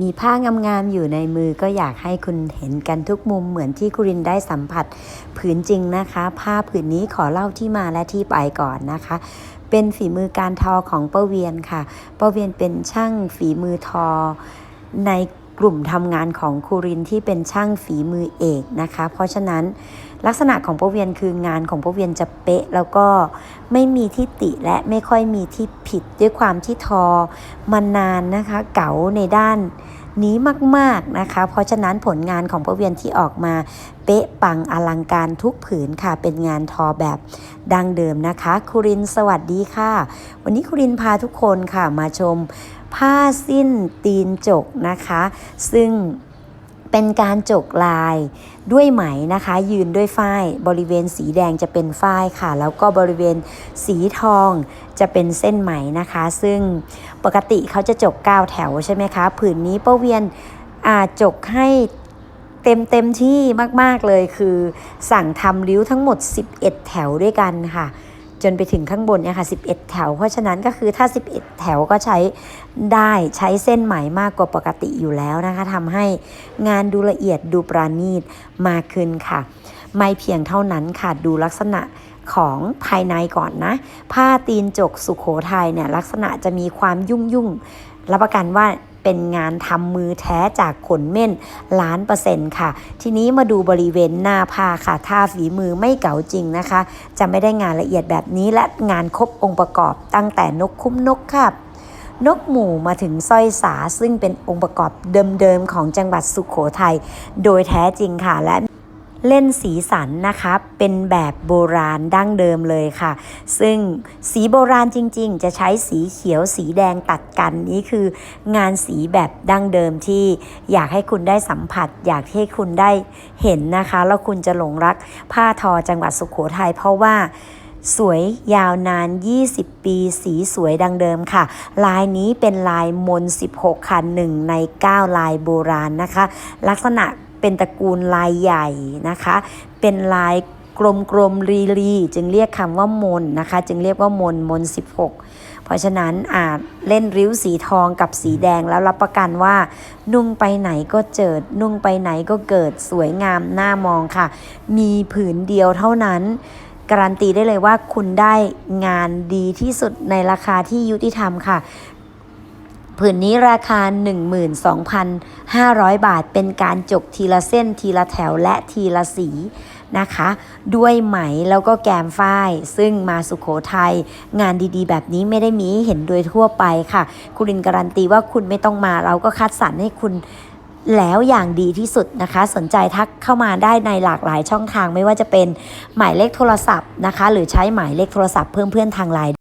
มีผ้างามๆอยู่ในมือก็อยากให้คุณเห็นกันทุกมุมเหมือนที่คุรินได้สัมผัสผืนจริงนะคะ ผ้าผืนนี้ขอเล่าที่มาและที่ไปก่อนนะคะ เป็นฝีมือการทอของป้าเวียนค่ะป้าเวียนเป็นช่างฝีมือทอใน กลุ่มทำงานของคูรินที่เป็นช่างฝีมือเอกนะคะ เพราะฉะนั้นลักษณะของป้าเวียนคืองานของป้าเวียนจะเป๊ะ แล้วก็ไม่มีที่ติและไม่ค่อยมีที่ผิดด้วยความที่ทอมานานนะคะ เก๋าในด้านนี้มากๆนะคะ เพราะฉะนั้นผลงานของป้าเวียนที่ออกมา เป๊ะปังอลังการทุกผืนค่ะ เป็นงานทอแบบดังเดิมนะคะครูรินสวัสดีค่ะ วันนี้ครูรินพาทุกคนค่ะมาชม ผ้าสิ้นตีนจกนะคะ ซึ่งเป็นการจกลายด้วยไหมนะคะ ยืนด้วยฝ้ายบริเวณสีแดงจะเป็นฝ้ายค่ะ แล้วก็บริเวณสีทองจะเป็นเส้นไหมนะคะ ซึ่งปกติเขาจะจก9แถวใช่ไหมคะผืนนี้ป้าเวียนอาจกให้เต็มเต็มที่มาก ๆ เลยคือสั่งทำริ้วทั้งหมด 11 แถวด้วยกันค่ะ จนไปถึงข้างบนเนี่ยค่ะ 11 แถว เพราะฉะนั้นก็คือถ้า 11 แถวก็ใช้ได้ใช้เส้นไหมมากกว่าปกติอยู่แล้วนะคะทำให้งานดูละเอียดดูประณีตมากขึ้นค่ะ ไม่เพียงเท่านั้นค่ะ ดูลักษณะของภายในก่อนนะ ผ้าตีนจกสุขโขทัยเนี่ยลักษณะจะมีความยุ่งยุ่งรับประกันว่า เป็นงานทำมือแท้จากขนเม่นล้านเปอร์เซ็นต์ค่ะ ทีนี้มาดูบริเวณหน้าผ้าค่ะท่าฝีมือไม่เก๋าจริงนะคะ จะไม่ได้งานละเอียดแบบนี้และงานครบองค์ประกอบตั้งแต่นกคุ้มนกค่ะนกหมู่มาถึงสร้อยสาซึ่งเป็นองค์ประกอบเดิมๆของจังหวัดสุขโขทัยโดยแท้จริงค่ะและ เล่นสีสันนะคะเป็นแบบโบราณดั้งเดิมเลยค่ะ ซึ่งสีโบราณจริง ๆ จะใช้สีเขียวสีแดงตัดกันนี่คืองานสีแบบดั้งเดิมที่อยากให้คุณได้สัมผัส อยากให้คุณได้เห็นนะคะ แล้วคุณจะหลงรักผ้าทอจังหวัดสุขโขทัยเพราะว่าสวยยาวนาน 20 ปี สีสวยดังเดิมค่ะ ลายนี้เป็นลายมน 16 ค่ะหนึ่งใน 9 ลายโบราณนะคะ ลักษณะ เป็นตระกูลลายใหญ่นะคะ เป็นลายกลมกลมๆรีรีจึงเรียกคำว่ามนนะคะ จึงเรียกว่ามนมน 16 เพราะฉะนั้นอาจเล่นริ้วสีทองกับสีแดงแล้วรับประกันว่า นุ่งไปไหนก็เจิด นุ่งไปไหนก็เกิดสวยงามน่ามองค่ะ มีผืนเดียวเท่านั้นการันตีได้เลยว่าคุณได้งานดีที่สุดในราคาที่ยุติธรรมค่ะ ผืนนี้ราคา 12,500 บาท เป็นการจกทีละเส้นทีละแถวและทีละสีนะคะ ด้วยไหมแล้วก็แกมฝ้าย ซึ่งมาสุขโขทัยงานดีๆ แบบนี้ไม่ได้มีเห็นโดยทั่วไปค่ะ คุณรินการันตีว่าคุณไม่ต้องมาเราก็คัดสรรให้คุณแล้วอย่างดีที่สุดนะคะ สนใจทักเข้ามาได้ในหลากหลายช่องทางไม่ว่าจะเป็นหมายเลขโทรศัพท์นะคะ หรือใช้หมายเลขโทรศัพท์เพิ่มเพื่อนทางไลน์